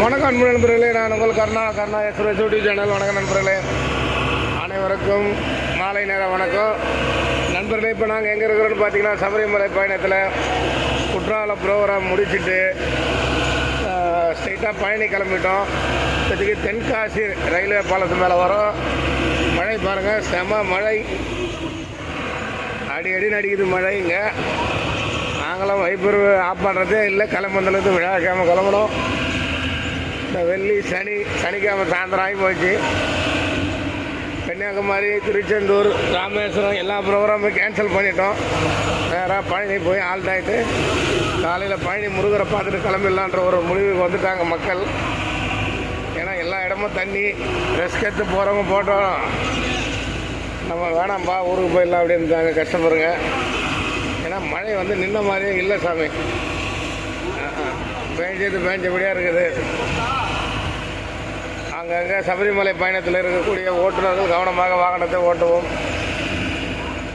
வணக்கம் அன்பு நண்பர்களே நான் உங்கள் Karuna Karna express YouTube channel. வணக்கம் நண்பர்களே. அனைவருக்கும் மாலை நேரம் வணக்கம். நண்பர்களே இப்போ நாங்கள் எங்கே இருக்கிறோன்னு பார்த்தீங்கன்னா சபரிமலை பயணத்தில் குற்றால ப்ரோக்ராம் முடிச்சுட்டு ஸ்ட்ரைட்டாக பழனி கிளம்பிட்டோம். இப்போதைக்கு தென்காசி ரயில்வே பாலத்து மேலே வரோம். மழை பாருங்கள் செம மழை. அடி அடி நடிக்குது மழை இங்கே. நாங்களும் வைப்பர் ஆஃப் பண்ணுறதே இல்லை கிளம்புலேருந்து விழாக்கிழமை கிளம்பணும். இந்த வெள்ளி சனி சனிக்கிழமை சாயந்தரம் ஆகி போச்சு கன்னியாகுமரி திருச்செந்தூர் ராமேஸ்வரம் எல்லா ப்ரோக்ராமும் கேன்சல் பண்ணிட்டோம். நேராக பழனி போய் ஆல்ட் ஆகிட்டு காலையில் பழனி முருகரை பார்த்துட்டு கிளம்பிடலான்ற ஒரு முடிவுக்கு வந்துட்டாங்க மக்கள். ஏன்னா எல்லா இடமும் தண்ணி ரெஸ்க் எடுத்து போகிறவங்க போட்டோம். நம்ம வேணாம்பா ஊருக்கு போயிடலாம் அப்படின்ட்டாங்க கஷ்டப்படுங்க ஏன்னா மழை வந்து நின்ன மாதிரியே இல்லை சாமி. பேஞ்சது பேஞ்சபடியாக இருக்குது. அங்கங்கே சபரிமலை பயணத்தில் இருக்கக்கூடிய ஓட்டுநர்கள் கவனமாக வாகனத்தை ஓட்டுவோம்.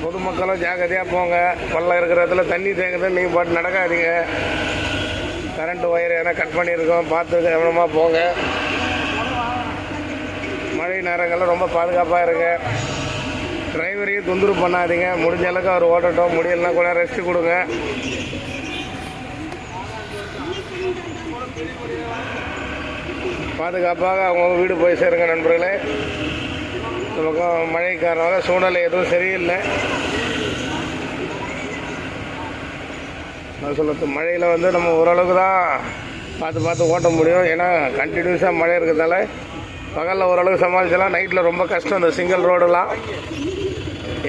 பொதுமக்களும் ஜாக்கிரதையாக போங்க. பள்ளம் இருக்கிற இடத்துல தண்ணி தேங்குது நீங்கள் பாட்டு நடக்காதீங்க. கரண்ட் ஒயர் எதனா கட் பண்ணியிருக்கோம். பார்த்து கவனமாக போங்க. மழை நேரங்களில் ரொம்ப பாதுகாப்பாக இருங்க. டிரைவரையும் தொந்தரவு பண்ணாதீங்க. முடிஞ்ச அளவுக்கு அவர் ஓட்டட்டும். முடியலன்னா கூட ரெஸ்ட் கொடுங்க. பாதுகாப்பாக அவங்கவுங்க வீடு போய் சேருங்க நண்பர்களே. இந்த பக்கம் மழை காரணமாக சூழ்நிலை எதுவும் சரியில்லை. நான் சொல்லுறது மழையில் வந்து நம்ம ஓரளவுக்கு தான் பார்த்து பார்த்து ஓட்ட முடியும். ஏன்னா கண்டினியூஸாக மழை இருக்கிறதால பகலில் ஓரளவுக்கு சமாளிச்சலாம் நைட்டில் ரொம்ப கஷ்டம் இந்த சிங்கிள் ரோடெல்லாம்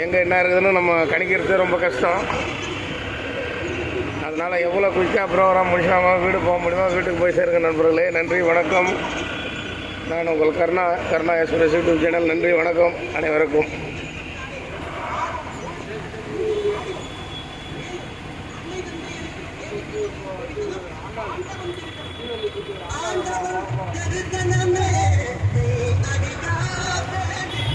எங்கே என்ன இருக்குதுன்னு நம்ம கணிக்கிறது ரொம்ப கஷ்டம். அதனால் எவ்வளோ குயிக்காக ப்ரோக்ராம் முடிச்சாமல் வீடு போக முடியுமா வீட்டுக்கு போய் சேருங்க நண்பர்களே. நன்றி வணக்கம். நான் உங்கள் Karuna Karuna express YouTube channel. நன்றி வணக்கம் அனைவருக்கும். ஆண்டவன்